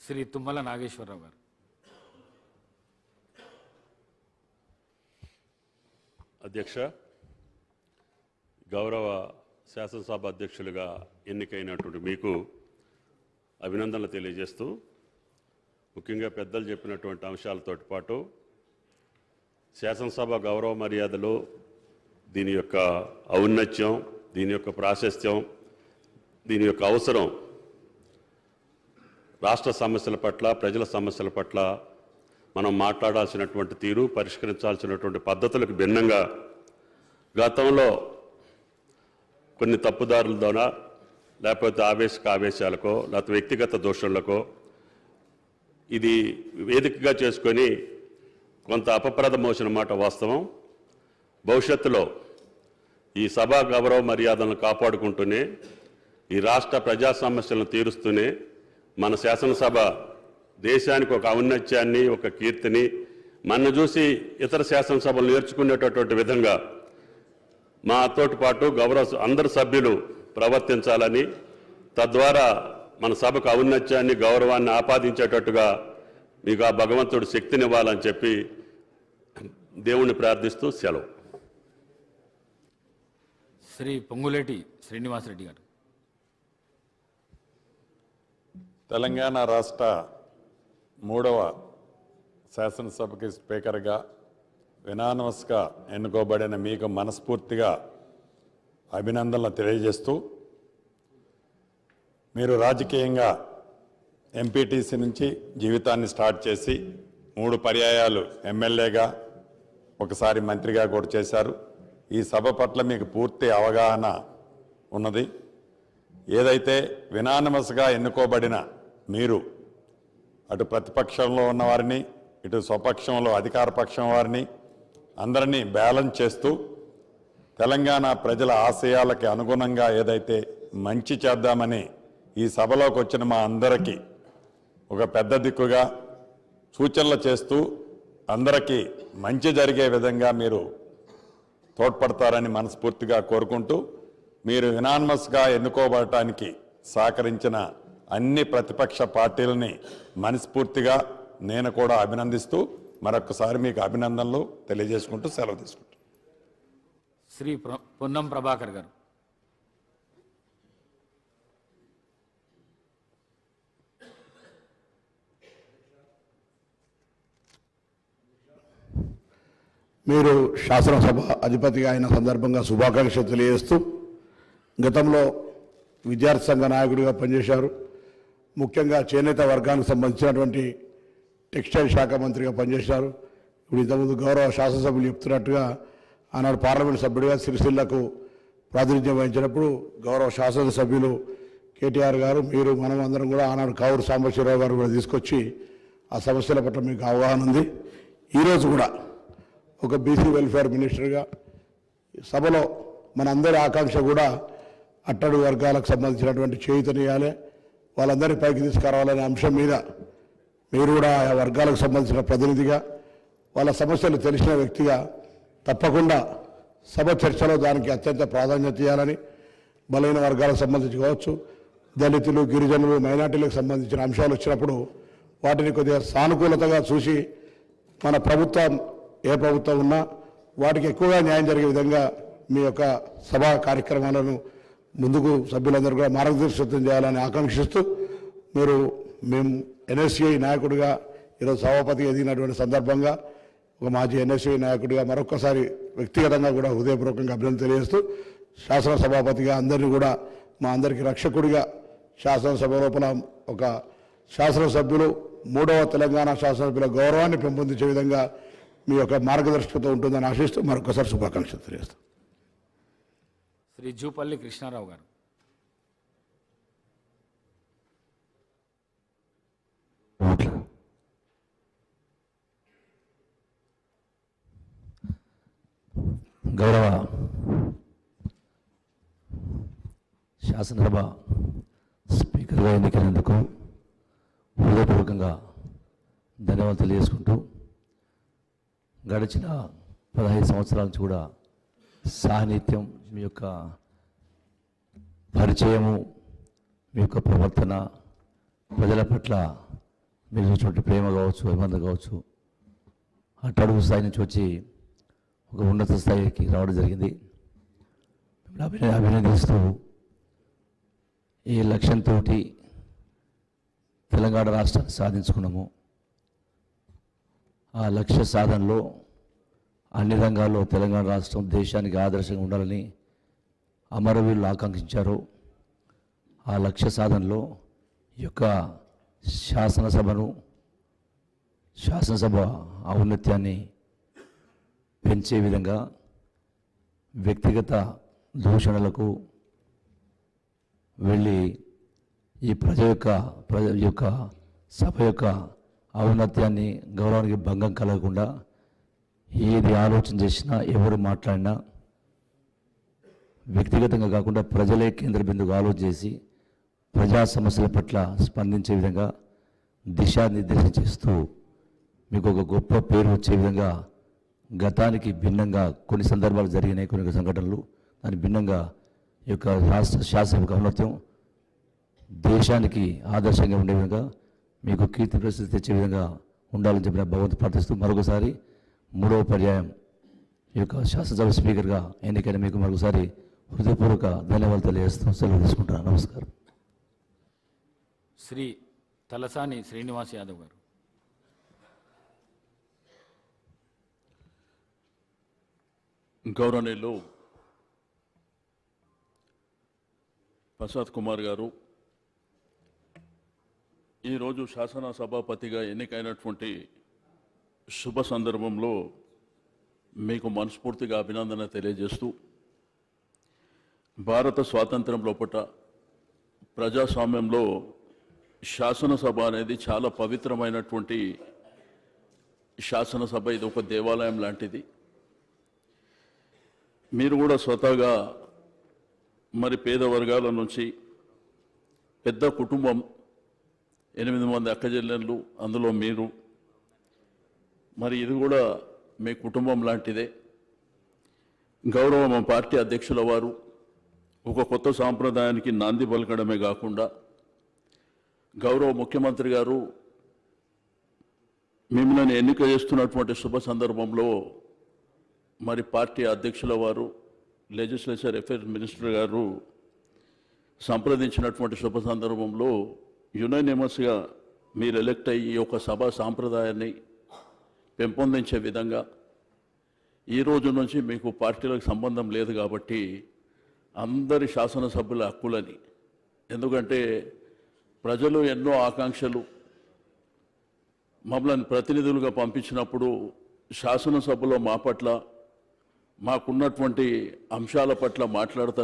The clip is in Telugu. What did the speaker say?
శ్రీ తుమ్మల నాగేశ్వరరావు గారు. అధ్యక్ష గౌరవ శాసనసభ అధ్యక్షులుగా ఎన్నికైనటువంటి మీకు అభినందనలు తెలియజేస్తూ ముఖ్యంగా పెద్దలు చెప్పినటువంటి అంశాలతో పాటు శాసనసభ గౌరవ మర్యాదలు దీని యొక్క ఔన్నత్యం దీని యొక్క ప్రాశస్త్యం దీని యొక్క అవసరం రాష్ట్ర సమస్యల పట్ల ప్రజల సమస్యల పట్ల మనం మాట్లాడాల్సినటువంటి తీరు పరిష్కరించాల్సినటువంటి పద్ధతులకు భిన్నంగా గతంలో కొన్ని తప్పుదారులతోనా ద్వారా లేకపోతే ఆవేశక ఆవేశాలకో లేకపోతే వ్యక్తిగత దోషులకో ఇది వేదికగా చేసుకొని కొంత అపప్రద మోసిన మాట వాస్తవం. భవిష్యత్తులో ఈ సభా గౌరవ మర్యాదలను కాపాడుకుంటూనే ఈ రాష్ట్ర ప్రజా సమస్యలను తీరుస్తూనే మన శాసనసభ దేశానికి ఒక ఔన్నత్యాన్ని ఒక కీర్తిని మన చూసి ఇతర శాసనసభలు నేర్చుకునేటటువంటి విధంగా మాతోటి పాటు గౌరవ అందరు సభ్యులు ప్రవర్తించాలని తద్వారా మన సభకు ఔన్నత్యాన్ని గౌరవాన్ని ఆపాదించేటట్టుగా మీకు ఆ భగవంతుడు శక్తినివ్వాలని చెప్పి దేవుణ్ణి ప్రార్థిస్తూ సెలవు. శ్రీ పొంగులేటి శ్రీనివాసరెడ్డి గారు. తెలంగాణ రాష్ట్ర మూడవ శాసనసభకి స్పీకర్గా వినానమస్గా ఎన్నుకోబడిన మీకు మనస్ఫూర్తిగా అభినందనలు తెలియజేస్తూ మీరు రాజకీయంగా ఎంపీటీసీ నుంచి జీవితాన్ని స్టార్ట్ చేసి మూడు పర్యాయాలు ఎమ్మెల్యేగా ఒకసారి మంత్రిగా కూడా చేశారు. ఈ సభ పట్ల మీకు పూర్తి అవగాహన ఉన్నది. ఏదైతే వినానమస్గా ఎన్నుకోబడిన మీరు అటు ప్రతిపక్షంలో ఉన్నవారిని ఇటు స్వపక్షంలో అధికార పక్షం వారిని అందరినీ బ్యాలెన్స్ చేస్తూ తెలంగాణ ప్రజల ఆశయాలకి అనుగుణంగా ఏదైతే మంచి చేద్దామని ఈ సభలోకి వచ్చిన మా అందరికీ ఒక పెద్ద దిక్కుగా సూచనలు చేస్తూ అందరికీ మంచి జరిగే విధంగా మీరు తోడ్పడతారని మనస్ఫూర్తిగా కోరుకుంటూ మీరు యునాన్మస్గా ఎన్నుకోబడటానికి సహకరించిన అన్ని ప్రతిపక్ష పార్టీలని మనస్ఫూర్తిగా నేను కూడా అభినందిస్తూ మరొకసారి మీకు అభినందనలు తెలియజేసుకుంటూ సెలవు తీసుకుంటాను శ్రీ పొన్నం ప్రభాకర్ గారు. మీరు శాసనసభ అధిపతిగా అయిన సందర్భంగా శుభాకాంక్షలు తెలియజేస్తూ గతంలో విద్యార్థి సంఘ నాయకుడిగా పనిచేశారు. ముఖ్యంగా చేనేత వర్గానికి సంబంధించినటువంటి టెక్స్టైల్ శాఖ మంత్రిగా పనిచేశారు. ఇప్పుడు ఇంతకుముందు గౌరవ శాసనసభ్యులు చెప్తున్నట్టుగా ఆనాడు పార్లమెంట్ సభ్యుడిగా సిరిసిల్లకు ప్రాతినిధ్యం వహించినప్పుడు గౌరవ శాసనసభ్యులు కేటీఆర్ గారు మీరు మనం అందరం కూడా ఆనాడు కావూరు సాంబశివరావు గారు కూడా తీసుకొచ్చి ఆ సమస్యల పట్ల మీకు అవగాహన ఉంది. ఈరోజు కూడా ఒక బీసీ వెల్ఫేర్ మినిస్టర్గా సభలో మనందరి ఆకాంక్ష కూడా అట్టడు వర్గాలకు సంబంధించినటువంటి చేయుతనియాలి వాళ్ళందరి పైకి తీసుకురావాలనే అంశం మీద మీరు కూడా ఆ వర్గాలకు సంబంధించిన ప్రతినిధిగా వాళ్ళ సమస్యలు తెలిసిన వ్యక్తిగా తప్పకుండా సభ చర్చలో దానికి అత్యంత ప్రాధాన్యత ఇవ్వాలని బలైన వర్గాలకు సంబంధించి కావచ్చు దళితులు గిరిజనులు మైనార్టీలకు సంబంధించిన అంశాలు వచ్చినప్పుడు వాటిని కొద్దిగా సానుకూలతగా చూసి మన ప్రభుత్వం ఏ ప్రభుత్వం ఉన్నా వాటికి ఎక్కువగా న్యాయం జరిగే విధంగా మీ యొక్క సభా కార్యక్రమాలను ముందుకు సభ్యులందరూ కూడా మార్గదర్శకత్వం చేయాలని ఆకాంక్షిస్తూ మీరు మేము ఎన్ఎస్సిఐ నాయకుడిగా ఈరోజు సభాపతిగా ఎదిగినటువంటి సందర్భంగా ఒక మాజీ ఎన్ఎస్సిఐ నాయకుడిగా మరొకసారి వ్యక్తిగతంగా కూడా హృదయపూర్వకంగా అభినందన తెలియజేస్తూ శాసనసభాపతిగా అందరినీ కూడా మా అందరికీ రక్షకుడిగా శాసనసభ లోపల ఒక శాసనసభ్యులు మూడవ తెలంగాణ శాసనసభ్యుల గౌరవాన్ని పెంపొందించే విధంగా మీ యొక్క మార్గదర్శకత ఉంటుందని ఆశిస్తూ మరొకసారి శుభాకాంక్షలు తెలియజేస్తాం శ్రీ జూపల్లి కృష్ణారావు గారు. గౌరవ శాసనసభ స్పీకర్గా ఎన్నికైనందుకు హృదయపూర్వకంగా ధన్యవాదాలు తెలియజేసుకుంటూ గడిచిన పదహైదు సంవత్సరాల నుంచి కూడా సాన్నిధ్యం మీ యొక్క పరిచయము మీ యొక్క ప్రవర్తన ప్రజల పట్ల మీరు చూసినటువంటి ప్రేమ కావచ్చు అభిమానం కావచ్చు అట్టడుగు స్థాయి నుంచి వచ్చి ఒక ఉన్నత స్థాయికి రావడం జరిగింది. అభిన అభినందిస్తూ ఈ లక్ష్యంతో తెలంగాణ రాష్ట్రాన్ని సాధించుకున్నాము. ఆ లక్ష్య సాధనలో అన్ని రంగాల్లో తెలంగాణ రాష్ట్రం దేశానికి ఆదర్శంగా ఉండాలని అమరవీరులు ఆకాంక్షించారు. ఆ లక్ష్య సాధనలో ఈ యొక్క శాసనసభను శాసనసభ ఔన్నత్యాన్ని పెంచే విధంగా వ్యక్తిగత దూషణలకు వెళ్ళి ఈ ప్రజ యొక్క ప్రజ యొక్క సభ యొక్క ఔన్నత్యాన్ని గౌరవానికి భంగం కలగకుండా ఏది ఆలోచన చేసినా ఎవరు మాట్లాడినా వ్యక్తిగతంగా కాకుండా ప్రజలే కేంద్ర బిందువుగా ఆలోచన చేసి ప్రజా సమస్యల పట్ల స్పందించే విధంగా దిశానిర్దేశం చేస్తూ మీకు ఒక గొప్ప పేరు వచ్చే విధంగా గతానికి భిన్నంగా కొన్ని సందర్భాలు జరిగినాయి కొన్ని సంఘటనలు. దాని భిన్నంగా ఈ యొక్క రాష్ట్ర శాసనసభ ఔన్నత్యం దేశానికి ఆదర్శంగా ఉండే విధంగా మీకు కీర్తి ప్రసిద్ధి తెచ్చే విధంగా ఉండాలని చెప్పిన భగవంతు ప్రార్థిస్తూ మరొకసారి మూడవ పర్యాయం ఈ యొక్క శాసనసభ స్పీకర్గా ఎన్నికైన మీకు మరొకసారి హృదయపూర్వక ధన్యవాదాలు తెలియజేస్తూ సెలవు తీసుకుంటున్నాను నమస్కారం. శ్రీ తలసాని శ్రీనివాస్ యాదవ్ గారు. గౌరవనీయులు ప్రసాద్ కుమార్ గారు ఈరోజు శాసన సభాపతిగా ఎన్నికైనటువంటి శుభ సందర్భంలో మీకు మనస్ఫూర్తిగా అభినందన తెలియజేస్తూ భారత స్వాతంత్ర్యం లోపట ప్రజాస్వామ్యంలో శాసనసభ అనేది చాలా పవిత్రమైనటువంటి శాసనసభ. ఇది ఒక దేవాలయం లాంటిది. మీరు కూడా స్వతహాగా మరి పేద వర్గాల నుంచి పెద్ద కుటుంబం ఎనిమిది మంది అక్కజెల్లెళ్ళు అందులో మీరు మరి ఇది కూడా మీ కుటుంబం లాంటిదే. గౌరవ మా పార్టీ అధ్యక్షుల వారు. ఒక కొత్త సాంప్రదాయానికి నాంది పలకడమే కాకుండా గౌరవ ముఖ్యమంత్రి గారు మిమ్మల్ని ఎన్నిక చేస్తున్నటువంటి శుభ సందర్భంలో మరి పార్టీ అధ్యక్షుల వారు లెజిస్లేచర్ అఫేర్స్ మినిస్టర్ గారు సంప్రదించినటువంటి శుభ సందర్భంలో యునైనిమస్గా మీరు ఎలెక్ట్ అయ్యి ఈ యొక్క సభా సాంప్రదాయాన్ని పెంపొందించే విధంగా ఈ రోజు నుంచి మీకు పార్టీలకు సంబంధం లేదు కాబట్టి అందరి శాసనసభ్యుల హక్కులని. ఎందుకంటే ప్రజలు ఎన్నో ఆకాంక్షలు మమ్మల్ని ప్రతినిధులుగా పంపించినప్పుడు శాసనసభలో మా పట్ల మాకున్నటువంటి అంశాల పట్ల మాట్లాడతారు